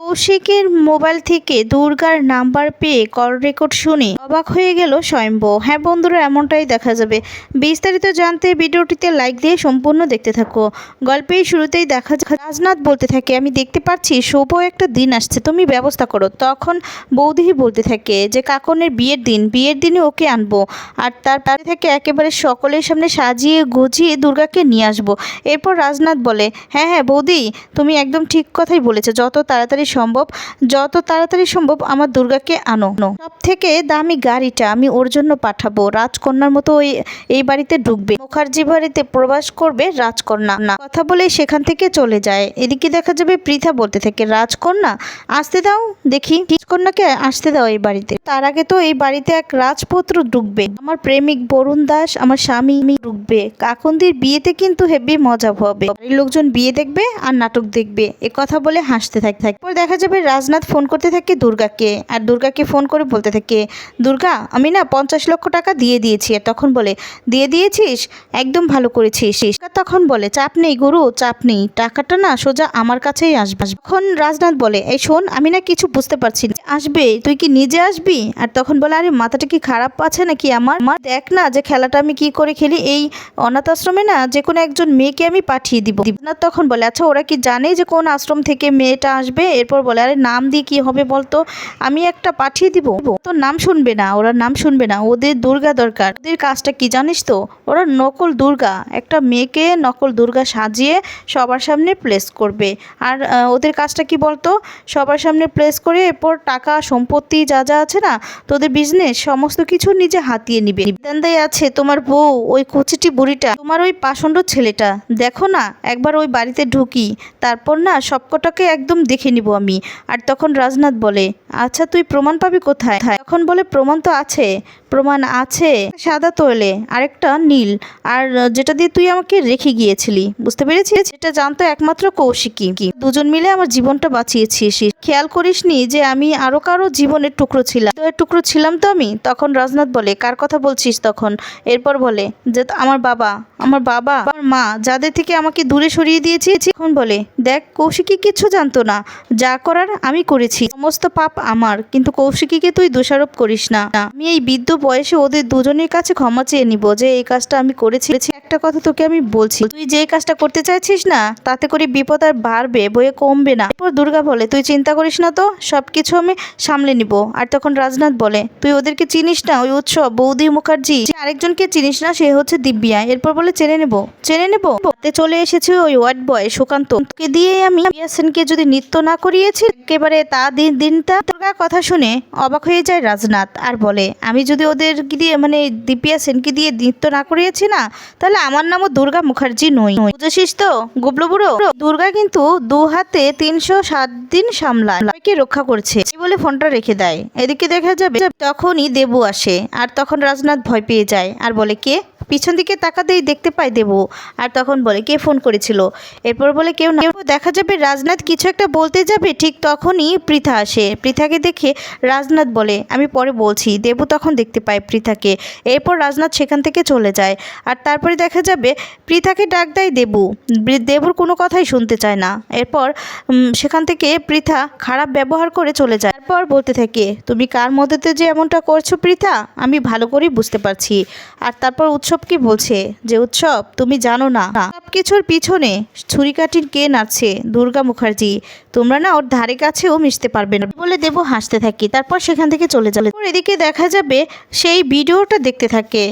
কৌশিকের mobile থেকে দুর্গার number পেয়ে কল রেকর্ড শুনে অবাক হয়ে গেল স্বয়ম্ভ। হ্যাঁ বন্ধুরা, এমনটাই দেখা যাবে। বিস্তারিত জানতে ভিডিওটিতে লাইক দিয়ে সম্পূর্ণ দেখতে থাকো। গল্পের শুরুতেই দেখা রাজনাথ বলতে থাকে, আমি দেখতে পাচ্ছি, শুভ একটা দিন আসছে, তুমি ব্যবস্থা করো। তখন বৌদিহি বলতে থাকে যে, কাকনের বিয়ের দিন, বিয়ের দিনে ওকে আনব। আর তার তারপরে থেকে, একেবারে সকলের সামনে সাজিয়ে গুজিয়ে দুর্গাকে নিয়ে আসব। এরপর রাজনাথ বলে হ্যাঁ হ্যাঁ বৌদি, তুমি একদম ঠিক কথাই বলেছ। যত তাড়াতাড়ি সম্ভব, যত তাড়াতাড়ি সম্ভব আমার দুর্গাকে আনো। সব থেকে দামি গাড়িটা আমি ওর জন্য পাঠাবো। রাজকন্যার মতো ওই, এই বাড়িতে ঢুকবে। মুখার্জি বাড়িতে প্রবাস করবে রাজকন্যা। না, কথা বলে সেখান থেকে চলে যায়। এদিকে দেখা যাবে পৃথা বলতে থাকে, রাজকন্যা, আসতে দাও, দেখি। রাজকন্যাকে আসতে দাও এই বাড়িতে। তার আগে তো এই বাড়িতে এক রাজপুত্র ঢুকবে। আমার প্রেমিক বরুণ দাস, আমার স্বামী ঢুকবে। কাকন্দির বিয়েতে কিন্তু হেভি মজা হবে। লোকজন বিয়ে দেখবে আর নাটক দেখবে। এ কথা বলে হাসতে থাকে। তারপর দেখা যাবে রাজনাথ ফোন করতে থাকে দুর্গাকে আর দুর্গাকে ফোন করে বলতে থাকে, দুর্গা, আমি না পঞ্চাশ লক্ষ টাকা দিয়ে দিয়েছি। আর তখন বলে, দিয়ে দিয়েছিস? একদম ভালো করেছিস। তখন বলে, চাপ নেই গুরু, চাপ নেই। টাকাটা না সোজা আমার কাছেই আসবে। তখন রাজনাথ বলে, এই শোন, আমি না কিছু বুঝতে পারছি আসবে? তুই কি নিজে আসবি? আর তখন বলে, আরে, মাথাটা কি খারাপ আছে নাকি আমার? আমার দেখ না যে খেলাটা আমি কি করে খেলি। এই অনাথ আশ্রমে না যে কোনো একজন মেয়েকে আমি পাঠিয়ে দিব। না তখন বলে আচ্ছা ওরা কি জানে যে কোন আশ্রম থেকে মেয়েটা আসবে? এরপর বলে, আরে, নাম দিয়ে কি হবে বলতো? আমি একটা পাঠিয়ে দিব। তোর নাম শুনবে না, ওরা নাম শুনবে না, ওদের দুর্গা দরকার। ওদের কাজটা কি জানিস তো? ওরা নকল দুর্গা, একটা মেয়েকে নকল দুর্গা সাজিয়ে সবার সামনে প্লেস করবে। আর ওদের কাজটা কি বলতো? সবার সামনে প্লেস করে এরপর টাকা, সম্পত্তি যা যা আছে না, তোদের বিজনেস সমস্ত কিছু নিজে হাতিয়ে নিবে। দান্দাই আছে তোমার বউ, ওই কচিটি বুড়িটা। তোমার ওই পাষণ্ড ছেলেটা। দেখো না, একবার ওই বাড়িতে ঢুকি, তারপর না সবকটাকে একদম দেখে নিব। আমি। আর তখন রাজনাথ বলে আচ্ছা তুই প্রমাণ পাবি কোথায়? তখন বলে, প্রমাণ তো আছে। প্রমাণ আছে। সাদা তোলে, আরেকটা নীল। আর যেটা দিয়ে তুই আমাকে রেখে গিয়েছিলি, বুঝতে পেরেছিস? এটা জানতো একমাত্র কৌশিকী দুজন মিলে আমার জীবনটা বাঁচিয়েছিস। খেয়াল করিসনি যে আমি আরও কারও জীবনের টুকরো ছিলাম। তো টুকরো ছিলাম তো আমি? তখন রাজনাথ বলে, কার কথা বলছিস তখন? এরপর বলে, যে আমার বাবা আমার বাবা, আমার মা, যাদের থেকে আমাকে দূরে সরিয়ে দিয়েছি এখন বলে, দেখ কৌশিকী কিচ্ছু জানতো না। যা করার আমি করেছি। সমস্ত পাপ আমার, কিন্তু কৌশিকীকে তুই দোষারোপ করিস না। আমি এই বৃদ্ধ বয়সে ওদের দুজনের কাছে ক্ষমা চেয়ে নিব যে এই কাজটা আমি করেছি। একটা কথা তোকে আমি বলছি, তুই যে কাজটা করতে চাইছিস না, তাতে করে বিপদ আর বাড়বে বয়ে কমবে না। এরপর দুর্গা বলে, তুই চিন্তা করিস না তো সব কিছু আমি সামলে নিব। আর তখন রাজনাথ বলে, তুই ওদেরকে চিনিস না, ওই উৎসব, বৌদি মুখার্জি আরেকজনকে চিনিস না, সে হচ্ছে দিব্যা। এরপর বলে, চেনে নেব চেনে নেব? তে চলে এসেছে ওই ওয়ার্ড বয় সুকান্ত। কে দিয়ে আমি সেনকে যদি নৃত্য না করিয়েছি, একেবারে তা দিন, দিনটা। দুর্গার কথা শুনে অবাক হয়ে যায় রাজনাথ আর বলে, আমি যদি ওদের দিয়ে মানে দীপিয়া সেনকে দিয়ে নৃত্য না করিয়েছি না? তাহলে আমার নামও দুর্গা মুখার্জি নই বুঝেছিস তো গুবলু বুড়ো দুর্গা কিন্তু দু হাতে তিনশো সাত দিন সামলায়। রক্ষা করছে। বলে ফোনটা রেখে দেয়। এদিকে দেখা যাবে তখনই দেবু আসে, আর তখন রাজনাথ ভয় পেয়ে যায়। আর বলে, কে? পিছন দিকে তাকাতেই দেখতে পায় দেবু। আর তখন বলে, কে ফোন করেছিল? এরপর বলে, কেউ না। দেখা যাবে রাজনাথ কিছু একটা বলতে যাবে, ঠিক তখনই পৃথা আসে। পৃথাকে দেখে রাজনাথ বলে, আমি পরে বলছি। দেবু তখন দেখতে পায় পৃথাকে। এরপর রাজনাথ সেখান থেকে চলে যায়। আর তারপরে দেখা যাবে পৃথাকে ডাক দেয় দেবু। দেবুর কোনো কথাই শুনতে চায় না। এরপর সেখান থেকে পৃথা খারাপ ব্যবহার করে চলে যায়। তারপর বলতে থাকে, তুমি কার মধ্যে যে এমনটা করছ পৃথা? আমি ভালো করেই বুঝতে পারছি। আর তারপর উৎসব কি বলছে? যে উৎসব? তুমি জানো না। সবকিছুর পিছনে ছুরিকাটির কে নাচছে? দুর্গা মুখার্জি। তোমরা না ওর ধারে কাছেও মিশতে পারবে না। বলে দেবো হাসতে থাকি, তারপর সেখান থেকে চলে যাবে এদিকে দেখা যাবে সেই ভিডিওটা দেখতে থাকে।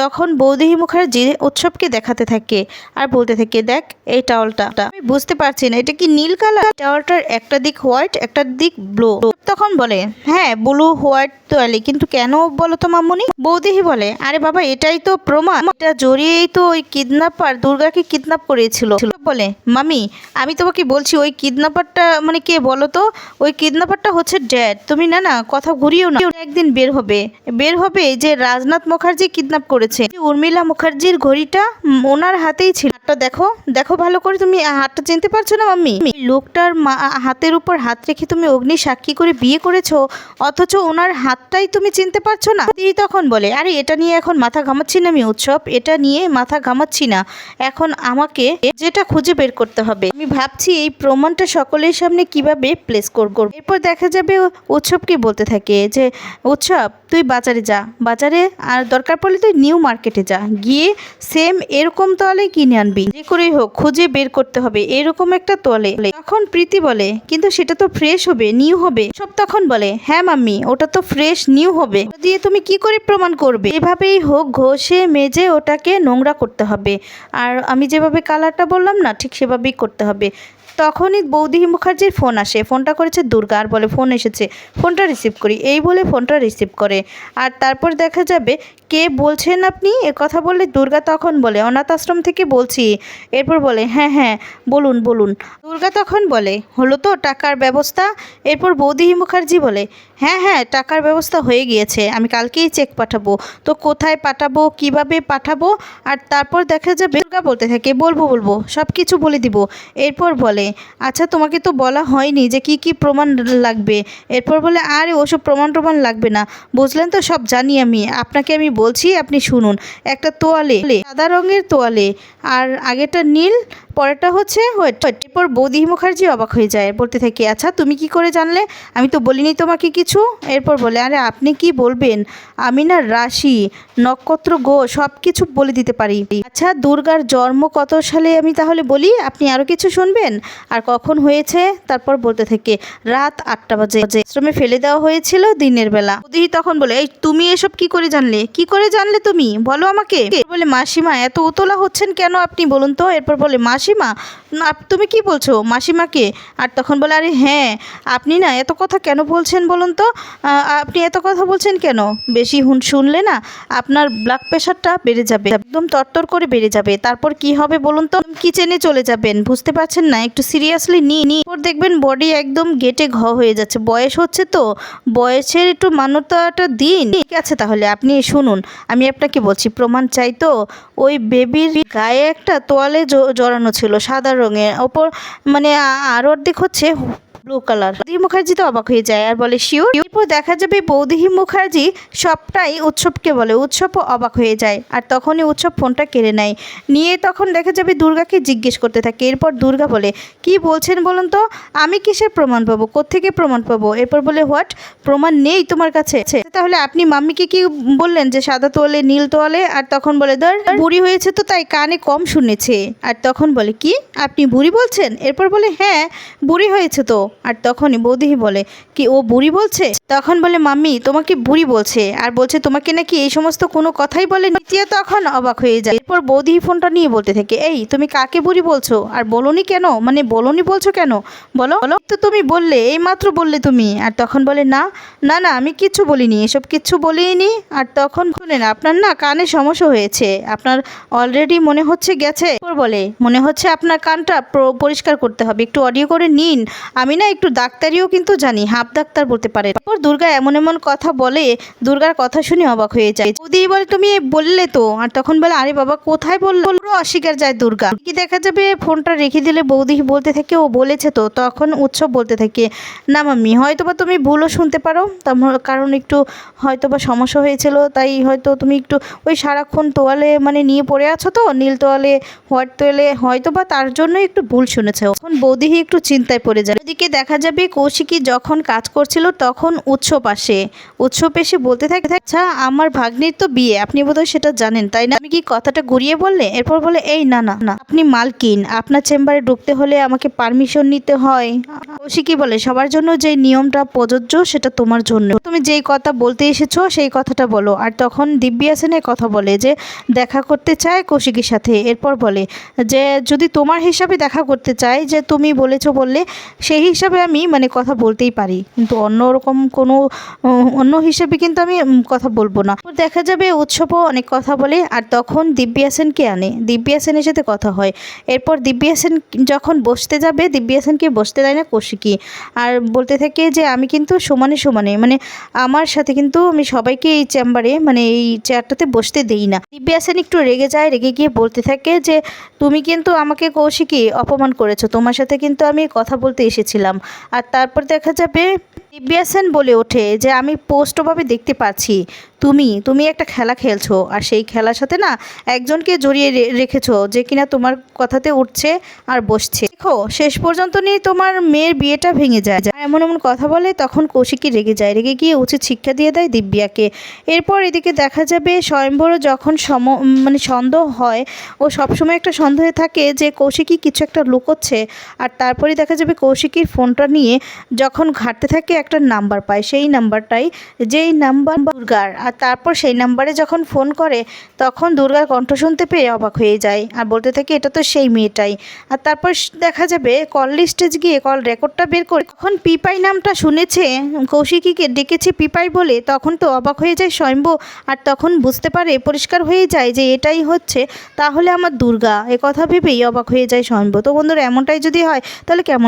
তখন বৌদিহি মুখার্জি উৎসবকে দেখাতে থাকে আর বলতে থাকে, দেখ, এই টাওয়ালটা। আমি বুঝতে পারছি না, এটা কি নীল কালার? টাওয়ালটার একটা দিক হোয়াইট, একটা দিক ব্লু। তখন বলে হ্যাঁ ব্লু, হোয়াইট তোয়ালি কিন্তু কেন বলো তো মামুনি? বৌদিহি বলে, আরে বাবা, এটাই তো প্রমাণ। এটা জড়িয়েই তো ওই কিডন্যাপার দুর্গাকে কিডন্যাপ করেছিল। বলে, মামি, আমি তোমাকে বলছি, ওই কিডন্যাপারটা মানে কে বলো তো? ওই কিডন্যাপারটা হচ্ছে ড্যাড তুমি না না, কথা ঘুরিও না। একদিন বের হবে। বের হবে যে রাজনাথ মুখার্জি কিডন্যাপ করেছে। উর্মিলা মুখার্জির ঘড়িটা ওনার হাতেই ছিল। হাতটা দেখো দেখো ভালো করে তুমি, হাতটা চিনতে পারছ না মাম্মি? লোকটার হাতের উপর হাত রেখে তুমি অগ্নি সাক্ষী করে বিয়ে করেছ, অথচ ওনার হাতটাই তুমি চিনতে পারছ না। তিনি তখন বলে, আরে, এটা নিয়ে এখন মাথা ঘামাচ্ছি না আমি উৎসব। এটা নিয়ে মাথা ঘামাচ্ছি না। এখন আমাকে যেটা খুঁজে বের করতে হবে। আমি ভাবছি এই প্রমাণটা সকলের সকলের সামনে কীভাবে প্লেস করব? এরপর দেখা যাবে উৎসবকে বলতে থাকে যে, উৎসব, তুই বাজারে যা। বাজারে আর দরকার পড়লে তুই নিউ মার্কেটে যা। গিয়ে সেম এরকম তোয়ালে কিনে আনবি। যে করেই হোক, খুঁজে বের করতে হবে। এরকম একটা তোয়ালে তখন প্রীতি বলে, কিন্তু সেটা তো ফ্রেশ হবে নিউ হবে। সব তখন বলে হ্যাঁ মাম্মি, ওটা তো ফ্রেশ নিউ হবে। দিয়ে তুমি কি করে প্রমাণ করবে? এভাবেই হোক, ঘষে, মেজে ওটাকে নোংরা করতে হবে। আর আমি যেভাবে কালারটা বললাম না, ঠিক সেভাবেই করতে হবে। তখনই বৌদি মুখার্জির ফোন আসে। ফোনটা করেছে দুর্গা আর বলে, ফোন এসেছে। ফোনটা রিসিভ করি। এই বলে ফোনটা রিসিভ করে। আর তারপর দেখা যাবে কে বলছেন আপনি? এ কথা বললে দুর্গা তখন বলে অনাথ আশ্রম থেকে বলছি। এরপর বলে হ্যাঁ হ্যাঁ বলুন বলুন। দুর্গা তখন বলে, হলো তো, টাকার ব্যবস্থা? এরপর বৌদি মুখার্জি বলে হ্যাঁ হ্যাঁ টাকার ব্যবস্থা হয়ে গিয়েছে, আমি কালকেই চেক পাঠাবো। তো কোথায় পাঠাবো, কীভাবে পাঠাবো? আর তারপর দেখা যাবে, দুর্গা বলতে থাকে, বলব বলব সব কিছু বলে দিব। এরপর বলে আচ্ছা তোমাকে তো বলা হয়নি যে কি কি প্রমাণ লাগবে। এরপর বলে, আরে, ওসব প্রমাণ টমাণ লাগবে না। বুঝলেন তো, সব জানি আমি, আপনাকে আমি বলছি আপনি শুনুন। একটা তোয়ালে সাদা রঙের তোয়ালে আর আগেটা নীল পরেরটা হচ্ছে হোয়াইট এরপর বৌদি মুখার্জি অবাক হয়ে যায়। বলতে থাকে আচ্ছা তুমি কি করে জানলে? আমি তো বলিনি তোমাকে কিছু। এরপর বলে, আরে, আপনি কি বলবেন? আমি না রাশি, নক্ষত্র, গো সব কিছু বলে দিতে পারি। আচ্ছা দুর্গার জন্ম কত সালে আমি তাহলে বলি? আপনি আরও কিছু শুনবেন? আর কখন হয়েছে? তারপর বলতে থাকে, রাত আটটা বাজে। আশ্রমে ফেলে দেওয়া হয়েছিল দিনের বেলা। বৌদি তখন বলে, এই, তুমি এসব কি করে জানলে? কি করে জানলে তুমি? বলো আমাকে। বলে, মাসিমা, এত উতলা হচ্ছেন কেন আপনি বলুন তো? এরপর বলে মাসিমা? না, তুমি কি বলছো? মাসিমাকে? আর তখন বলে আরে হ্যাঁ আপনি না এত কথা কেন বলছেন বলুন তো? আপনি এত কথা বলছেন কেন? বেশি হুন শুনলে না আপনার ব্লাড প্রেশারটা বেড়ে যাবে একদম তরতর করে বেড়ে যাবে। তারপর কি হবে বলুন তো? কিচেনে চলে যাবেন বুঝতে পারছেন না? একটু সিরিয়াসলি নিয়ে এরপর দেখবেন বডি একদম গেটে ঘ হয়ে যাচ্ছে। বয়স হচ্ছে তো বয়সের একটু মান্যতাটা দিন। ঠিক আছে তাহলে আপনি শুনুন আমি আপনাকে বলছি প্রমাণ চাই তো? ওই বেবির গায়ে একটা তোয়ালে জড়ানো ছিল সাদা রঙের। ওপর মানে আর অর্ধেক হচ্ছে ব্লু কালার বৌদি মুখার্জি তো অবাক হয়ে যায় আর বলে শিওর এরপর দেখা যাবে বৌদিহি মুখার্জি সবটাই উৎসবকে বলে। উৎসবও অবাক হয়ে যায় আর তখনই উৎসব ফোনটা কেড়ে নেয়। নিয়ে তখন দেখা যাবে দুর্গাকে জিজ্ঞেস করতে থাকে। এরপর দুর্গা বলে, কি বলছেন বলুন তো? আমি কিসের প্রমাণ পাবো? কোত্থেকে প্রমাণ পাবো? এরপর বলে হোয়াট প্রমাণ নেই তোমার কাছে। তাহলে আপনি মাম্মিকে কি বললেন যে সাদা তোয়ালে, নীল তোয়ালে? আর তখন বলে, ধর, বুড়ি হয়েছে তো তাই কানে কম শুনেছে। আর তখন বলে, কি? আপনি বুড়ি বলছেন? এরপর বলে হ্যাঁ বুড়ি হয়েছে তো। আর তখনই বৌদিহি বলে, কি ও বুড়ি বলছে? তখন বলে, মাম্মি, তোমাকে বুড়ি বলছে, আর বলছে তোমাকে নাকি এই সমস্ত কোনো কথাই বলে নিতিয়া তখন অবাক হয়ে যায়। এরপর বৌদিহি ফোনটা নিয়ে বলতে থাকে, এই, তুমি কাকে বুড়ি বলছো? আর বলনি কেন? মানে বলনি বলছো কেন? বলো। বলো? তো তুমি বললে এই মাত্র বললে তুমি। আর তখন বলে, না না না, আমি কিচ্ছু বলিনি, এসব কিচ্ছু বলিনি। আর তখন শুনেন, আপনার না কানে সমস্যা হয়েছে, আপনার অলরেডি মনে হচ্ছে গেছে। বলে, মনে হচ্ছে আপনার কানটা পরিষ্কার করতে হবে, একটু অডিও করে নিন, আমি না, একটু ডাক্তারিও কিন্তু জানি, হাফ ডাক্তার বলতে পারে। তারপর দুর্গা এমন এমন কথা বলে, দুর্গার কথা শুনে অবাক হয়ে যায়। বৌদি বলে, তুমি বললে তো? আর তখন বলে, আরে বাবা, কোথায় বলল? অস্বীকার যায় দুর্গা। কি দেখা যাবে, ফোনটা রেখে দিলে বৌদি বলতে থাকে, ও বলেছে তো। তখন উৎসব বলতে থাকে, না মাম্মি হয়তো বা তুমি ভুলও শুনতে পারো। কারণ একটু হয়তো বা সমস্যা হয়েছিল, তাই হয়তো তুমি একটু ওই সারাক্ষণ তোয়ালে মানে নিয়ে পড়ে আছো তো, নীল তোয়ালে, হোয়াইট তোয়ালে হয়তো বা তার জন্যই একটু ভুল শুনেছে। তখন বৌদিহি একটু চিন্তায় পড়ে যায়। ওদিকে দেখা যাবে কৌশিকী যখন কাজ করছিল তখন উৎসব আসে। উৎসব এসে বলতে থাকে আচ্ছা আমার ভাগ্নির তো বিয়ে। আপনি বোধহয় সেটা জানেন, তাই না? আমি কি কথাটা ঘুরিয়ে বললে? এরপর বলে, এই না না না। আপনি মালকিন। আপনার চেম্বারে ঢুকতে হলে আমাকে পারমিশন নিতে হয়। কৌশিকী বলে, সবার জন্য যে নিয়মটা প্রযোজ্য, সেটা তোমার জন্য। তুমি যেই কথা বলতে এসেছ, সেই কথাটা বলো। আর তখন দিব্যা সেনের কথা বলে যে, দেখা করতে চায় কৌশিকীর সাথে। এরপর বলে, যে, যদি তোমার হিসাবে দেখা করতে চাই যে তুমি বলেছ বললে, সেই হিসাবে আমি মানে কথা বলতেই পারি। কিন্তু অন্য রকম কোনো অন্য হিসেবে কিন্তু আমি কথা বলব না। দেখা যাবে উৎসবও অনেক কথা বলে, আর তখন দিব্যা সেনকে আনে? দিব্যা সেনের সাথে কথা হয়। এরপর দিব্যা সেন যখন বসতে যাবে, দিব্যা সেনকে বসতে দেয় না কৌশিকী। আর বলতে থাকে যে, আমি কিন্তু সমানে সমানে মানে আমার সাথে কিন্তু আমি সবাইকে এই চেম্বারে মানে এই চেয়ারটাতে বসতে দেই না। দিব্যা সেন একটু রেগে যায়, রেগে গিয়ে বলতে থাকে যে, তুমি কিন্তু আমাকে কৌশিকী অপমান করেছ। তোমার সাথে কিন্তু আমি কথা বলতে এসেছিলাম। আর তারপর দেখা যাবে দিব্যা বলে ওঠে যে আমি পোস্ট অভাবে দেখতে পাচ্ছি। তুমি তুমি একটা খেলা খেলছো আর সেই খেলার সাথে না একজনকে জড়িয়ে রেখেছো যে কিনা তোমার কথাতে উঠছে আর বসছে। দেখো, শেষ পর্যন্ত নিয়ে তোমার মেয়ের বিয়েটা ভেঙে যায়। এমন এমন কথা বলে তখন কৌশিকী রেগে যায়। রেগে গিয়ে উচিত শিক্ষা দিয়ে দেয় দিব্যাকে। এরপর এদিকে দেখা যাবে স্বয়ম্বর যখন সম মানে সন্দেহ হয়, ও সবসময় একটা সন্দেহে থাকে যে কৌশিকী কিছু একটা লুকোচ্ছে। আর তারপরে দেখা যাবে কৌশিকীর ফোনটা নিয়ে যখন ঘাটতে থাকে একটা নাম্বার পায়, সেই নাম্বারটাই, যেই নাম্বার দুর্গার। আর তারপর সেই নাম্বারে যখন ফোন করে, তখন দুর্গার কণ্ঠ শুনতে পেয়ে অবাক হয়ে যায়। আর বলতে থাকে, এটা তো সেই মেয়েটাই। আর তারপর দেখা যাবে, কল লিস্টে গিয়ে কল রেকর্ডটা বের করে তখন পিপাই নামটা শুনেছে, কৌশিকীকে ডেকেছে পিপাই বলে, তখন তো অবাক হয়ে যায় স্বয়ম্ভু। আর তখন বুঝতে পারে, পরিষ্কার হয়ে যায় যে এটাই হচ্ছে, তাহলে আমার দুর্গা। কথা ভেবেই অবাক হয়ে যায় স্বয়ম্ভু। তো বন্ধুরা, এমনটাই যদি হয়, তাহলে কেমন